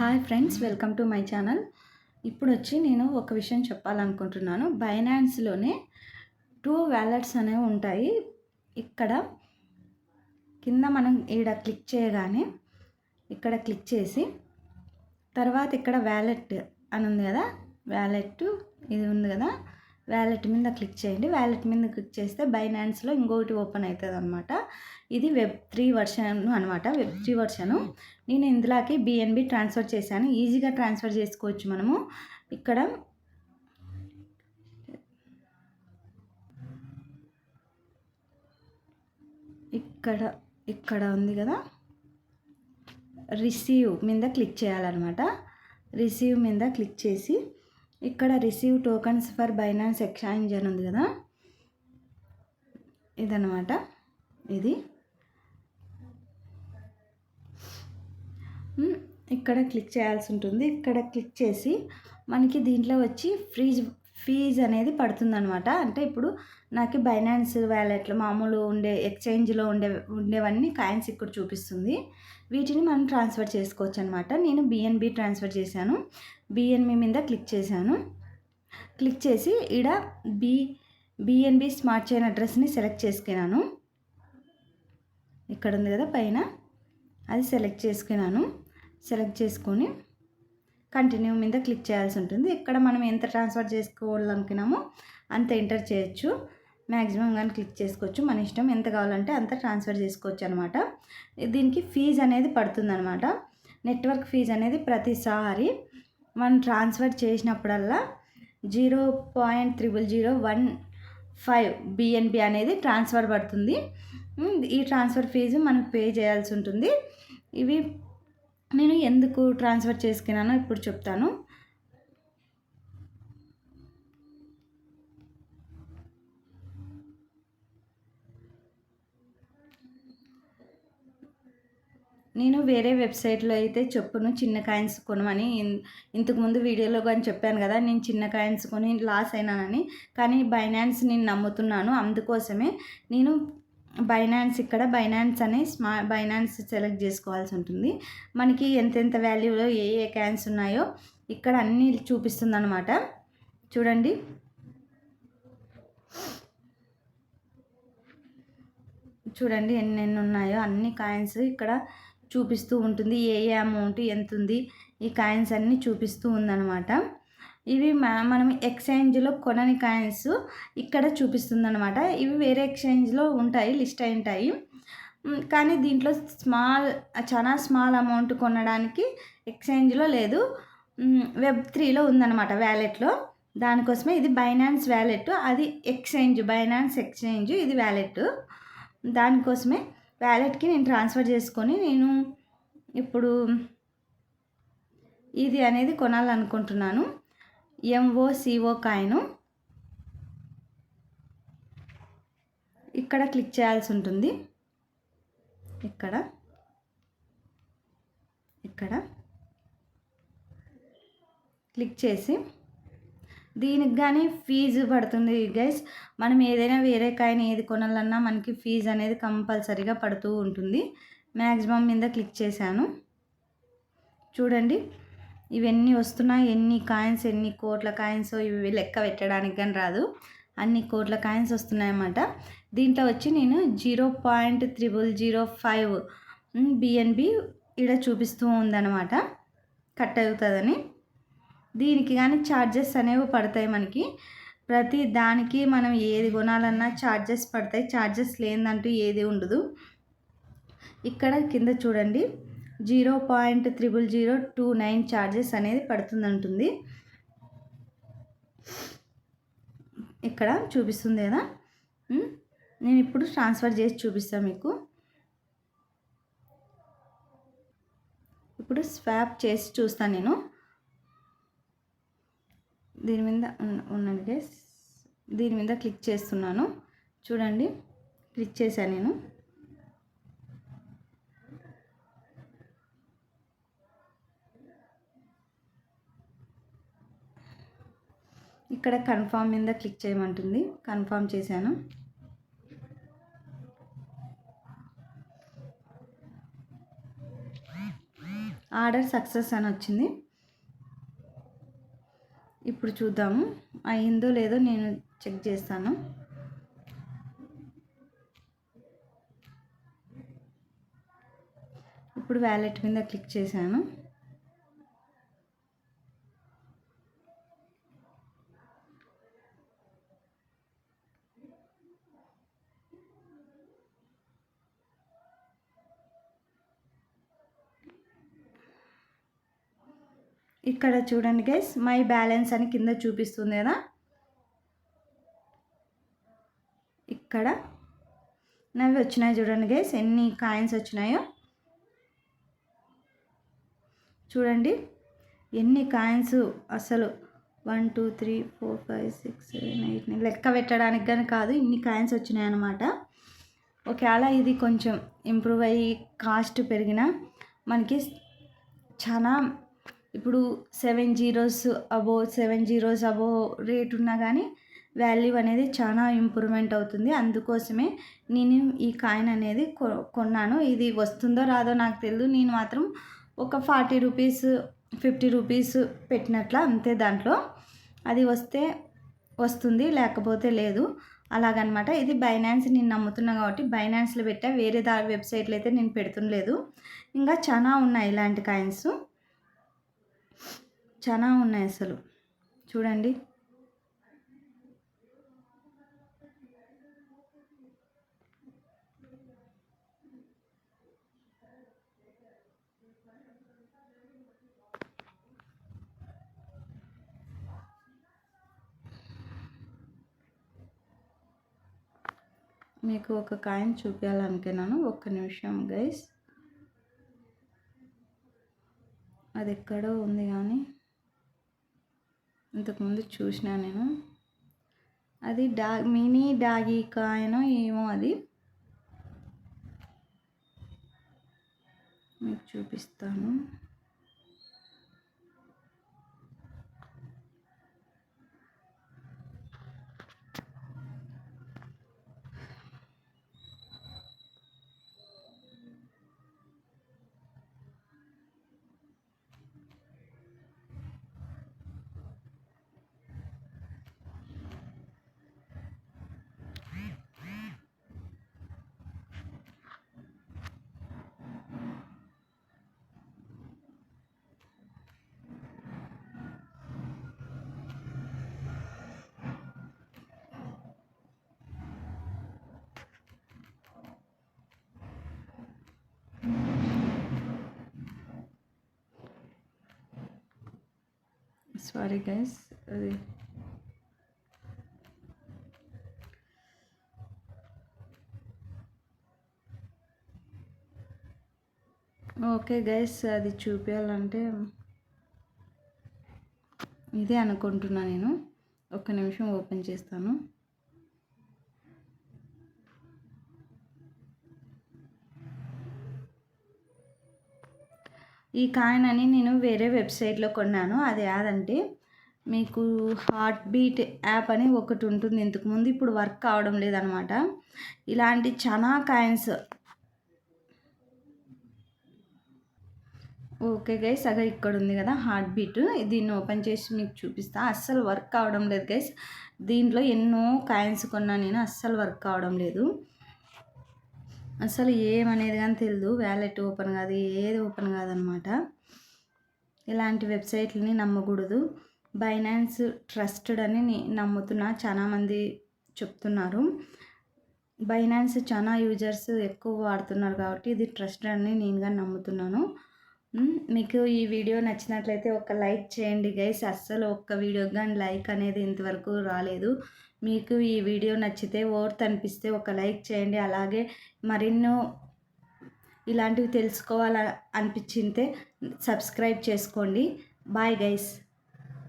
Hi friends welcome to my channel. ఇప్పుడు వచ్చి నేను ఒక విషయం చెప్పాలనుకుంటున్నాను. బైనాన్స్లోనే టూ వ్యాలెట్స్ అనేవి ఉంటాయి. ఇక్కడ కింద మనం ఈడ క్లిక్ చేయగానే ఇక్కడ క్లిక్ చేసి తర్వాత ఇక్కడ వ్యాలెట్ అని ఉంది కదా వ్యాలెట్ ఇది ఉంది కదా వ్యాలెట్ మీద క్లిక్ చేయండి. వ్యాలెట్ మీద క్లిక్ చేస్తే బైనాన్స్లో ఇంకొకటి ఓపెన్ అవుతుంది అనమాట ఇది వెబ్ త్రీ వర్షన్ అనమాట వెబ్ త్రీ వర్షను. నేను ఇందులోకి బిఎన్బి ట్రాన్స్ఫర్ చేశాను. ఈజీగా ట్రాన్స్ఫర్ చేసుకోవచ్చు మనము. ఇక్కడ ఇక్కడ ఇక్కడ ఉంది కదా. రిసీవ్ మీద క్లిక్ చేయాలన్నమాట. రిసీవ్ మీద క్లిక్ చేసి ఇక్కడ receive tokens for Binance exchange అని ఉంది కదా. ఇదనమాట ఇది. ఇక్కడ క్లిక్ చేయాల్సి ఉంటుంది. ఇక్కడ క్లిక్ చేసి మనకి దీంట్లో వచ్చి ఫ్రీజ్ ఫీజు అనేది పడుతుందనమాట అంటే ఇప్పుడు నాకు బైనాన్స్ వ్యాలెట్లు మామూలు ఉండే ఎక్స్చేంజ్లో ఉండే ఉండేవన్నీ కాయిన్స్ ఇక్కడ చూపిస్తుంది. వీటిని మనం ట్రాన్స్ఫర్ చేసుకోవచ్చు అనమాట నేను బిఎన్బి ట్రాన్స్ఫర్ చేశాను. బిఎన్బి మీద క్లిక్ చేశాను. క్లిక్ చేసి ఈడ బి బిఎన్బి స్మార్ట్ చైన్ అడ్రస్ని సెలెక్ట్ చేసుకున్నాను. ఇక్కడ ఉంది కదా పైన. అది సెలెక్ట్ చేసుకున్నాను. సెలెక్ట్ చేసుకొని కంటిన్యూ మీద క్లిక్ చేయాల్సి ఉంటుంది. ఇక్కడ మనం ఎంత ట్రాన్స్ఫర్ చేసుకోవాలనుకున్నామో అంత ఎంటర్ చేయొచ్చు. మ్యాక్సిమం కానీ క్లిక్ చేసుకోవచ్చు. మన ఇష్టం ఎంత కావాలంటే అంత ట్రాన్స్ఫర్ చేసుకోవచ్చు అనమాట దీనికి ఫీజు అనేది పడుతుందనమాట నెట్వర్క్ ఫీజు అనేది ప్రతిసారి మనం ట్రాన్స్ఫర్ చేసినప్పుడల్లా zero point triple zero one five BNB అనేది ట్రాన్స్ఫర్ పడుతుంది. ఈ ట్రాన్స్ఫర్ ఫీజు మనకు పే చేయాల్సి ఉంటుంది. ఇవి నేను ఎందుకు ట్రాన్స్ఫర్ చేసుకున్నానో ఇప్పుడు చెప్తాను. నేను వేరే వెబ్సైట్లో అయితే చెప్పును చిన్న కాయిన్స్ కొనమని ఇంతకుముందు వీడియోలో కానీ చెప్పాను కదా నేను చిన్న కాయిన్స్ కొని లాస్ అయినానని. కానీ బైనాన్స్ నేను నమ్ముతున్నాను. అందుకోసమే నేను బైనాన్స్ ఇక్కడ బైనాన్స్ అనే స్మా బైనాన్స్ సెలెక్ట్ చేసుకోవాల్సి ఉంటుంది. మనకి ఎంతెంత వాల్యూలో ఏ ఏ క్యాన్స్ ఉన్నాయో ఇక్కడ అన్నీ చూపిస్తుంది అనమాట చూడండి. చూడండి ఎన్ని ఎన్ని ఉన్నాయో అన్ని కాయిన్స్ ఇక్కడ చూపిస్తూ ఉంటుంది. ఏ ఏ అమౌంట్ ఎంత ఉంది ఈ కాయిన్స్ అన్నీ చూపిస్తూ ఉందన్నమాట. ఇవి మనం ఎక్స్చేంజ్లో కొనని కాయిన్స్ ఇక్కడ చూపిస్తుంది అనమాట ఇవి వేరే ఎక్స్చేంజ్లో ఉంటాయి లిస్ట్ అయి ఉంటాయి. కానీ దీంట్లో స్మాల్ చాలా స్మాల్ అమౌంట్ కొనడానికి ఎక్స్చేంజ్లో లేదు. వెబ్ త్రీలో ఉందన్నమాట వ్యాలెట్లో. దానికోసమే ఇది బైనాన్స్ వ్యాలెట్ అది ఎక్స్చేంజ్ బైనాన్స్ ఎక్స్చేంజ్ ఇది వ్యాలెట్ దానికోసమే వ్యాలెట్కి నేను ట్రాన్స్ఫర్ చేసుకొని నేను ఇప్పుడు ఇది అనేది కొనాలనుకుంటున్నాను. ఎంఓసిఓ కాయిను ఇక్కడ క్లిక్ చేయాల్సి ఉంటుంది. ఇక్కడ. ఇక్కడ. క్లిక్ చేసి. దీనికి కానీ ఫీజు పడుతుంది గైస్ మనం ఏదైనా వేరే కాయిన్ ఏది కొనాలన్నా మనకి ఫీజు అనేది కంపల్సరీగా పడుతూ ఉంటుంది. మ్యాక్సిమం మీద క్లిక్ చేశాను. చూడండి. ఇవన్నీ వస్తున్నాయి. ఎన్ని కాయిన్స్ ఎన్ని కోట్ల కాయిన్స్ ఇవి లెక్క పెట్టడానికి కానీ రాదు. అన్ని కోట్ల కాయిన్స్ వస్తున్నాయన్నమాట. దీంట్లో వచ్చి నేను zero point triple zero five BNB ఇక్కడ చూపిస్తూ ఉందన్నమాట. కట్ అవుతుందని. దీనికి కానీ ఛార్జెస్ అనేవి పడతాయి మనకి. ప్రతి దానికి మనం ఏది కొనాలన్నా ఛార్జెస్ పడతాయి. ఛార్జెస్ లేదంటూ ఏది ఉండదు. ఇక్కడ కింద చూడండి. Zero point triple zero two nine charges అనేది పడుతుందంటుంది. ఇక్కడ చూపిస్తుంది కదా? నేను ఇప్పుడు ట్రాన్స్ఫర్ చేసి చూపిస్తాను మీకు. ఇప్పుడు స్వాప్ చేసి చూస్తాను నేను. దీని మీద ఉన్నది గేస్ దీని మీద క్లిక్ చేస్తున్నాను. చూడండి క్లిక్ చేశాను నేను. ఇక్కడ కన్ఫామ్ మీద క్లిక్ చేయమంటుంది. కన్ఫామ్ చేశాను. ఆర్డర్ సక్సెస్ అని వచ్చింది. ఇప్పుడు చూద్దాము. అయిందో లేదో నేను చెక్ చేస్తాను. ఇప్పుడు వ్యాలెట్ మీద క్లిక్ చేశాను. ఇక్కడ చూడండి గైస్ మై బ్యాలెన్స్ అని కింద చూపిస్తుంది కదా. ఇక్కడ నవి వచ్చినాయి చూడండి గైస్ ఎన్ని కాయిన్స్ వచ్చినాయో. చూడండి ఎన్ని కాయిన్స్ అసలు? One two three four five six seven eight nine లెక్క పెట్టడానికి కానీ కాదు ఇన్ని కాయిన్స్ వచ్చినాయన్నమాట ఒకవేళ ఇది కొంచెం ఇంప్రూవ్ అయ్యి కాస్ట్ పెరిగిన మనకి చాలా ఇప్పుడు seven zeros above seven zeros above rate ఉన్నా కానీ వాల్యూ అనేది చాలా ఇంప్రూవ్మెంట్ అవుతుంది. అందుకోసమే నేను ఈ కాయిన్ అనేది కొన్నాను. ఇది వస్తుందో రాదో నాకు తెలియదు నేను మాత్రం ఒక ఫార్టీ రూపీస్ ఫిఫ్టీ రూపీస్ పెట్టినట్ల అంతే దాంట్లో. అది వస్తే వస్తుంది లేకపోతే లేదు. అలాగనమాట. ఇది బైనాన్స్ నేను నమ్ముతున్నా కాబట్టి బైనాన్స్లో పెట్టా. వేరే దా వెబ్సైట్లో అయితే నేను పెడుతుండలేదు ఇంకా చాలా ఉన్నాయి ఇలాంటి కాయిన్స్. చాలా ఉన్నాయి అసలు. చూడండి. మీకు ఒక కాయిన్ చూపించాలనుకున్నాను. ఒక్క నిమిషం గైస్. అది ఎక్కడో ఉంది కానీ. ఇంతకుముందు చూసిన నేను. అది డా మినీ డాగీ కాయనో ఏమో అది. మీకు చూపిస్తాను. సారీ గైస్ అది ఓకే గైస్ అది చూపించాలంటే ఇదే అనుకుంటున్నా నేను. ఒక్క నిమిషం ఓపెన్ చేస్తాను. ఈ కాయిన్ అని నేను వేరే వెబ్సైట్లో కొన్నాను. అది యాదంటే మీకు హార్ట్ బీట్ యాప్ అని ఒకటి ఉంటుంది. ఇంతకుముందు ఇప్పుడు వర్క్ కావడం లేదనమాట. ఇలాంటి చాలా కాయిన్స్. ఓకే గైస్ అగా ఇక్కడ ఉంది కదా హార్ట్ బీట్ దీన్ని ఓపెన్ చేసి మీకు చూపిస్తా. అస్సలు వర్క్ అవడం లేదు గైస్. దీంట్లో ఎన్నో కాయిన్స్ కొన్నా నేను. అస్సలు వర్క్ అవడం లేదు. అసలు ఏమనేది కానీ తెలియదు వ్యాలెట్ ఓపెన్ కాదు ఏది ఓపెన్ కాదనమాట. ఇలాంటి వెబ్సైట్లని నమ్మకూడదు. బైనాన్స్ ట్రస్టెడ్ అని నమ్ముతున్నా చాలామంది చెప్తున్నారు. బైనాన్స్ చాలా యూజర్స్ ఎక్కువ వాడుతున్నారు కాబట్టి ఇది ట్రస్టెడ్ అని నేనుగా నమ్ముతున్నాను. మీకు ఈ వీడియో నచ్చినట్లయితే ఒక లైక్ చేయండి గైస్. అస్సలు ఒక్క వీడియో కానీ లైక్ అనేది ఇంతవరకు రాలేదు. మీకు ఈ వీడియో నచ్చితే ఓర్త్ అనిపిస్తే ఒక లైక్ చేయండి. అలాగే మరెన్నో ఇలాంటివి తెలుసుకోవాలని అనిపించితే సబ్స్క్రైబ్ చేసుకోండి. Bye guys.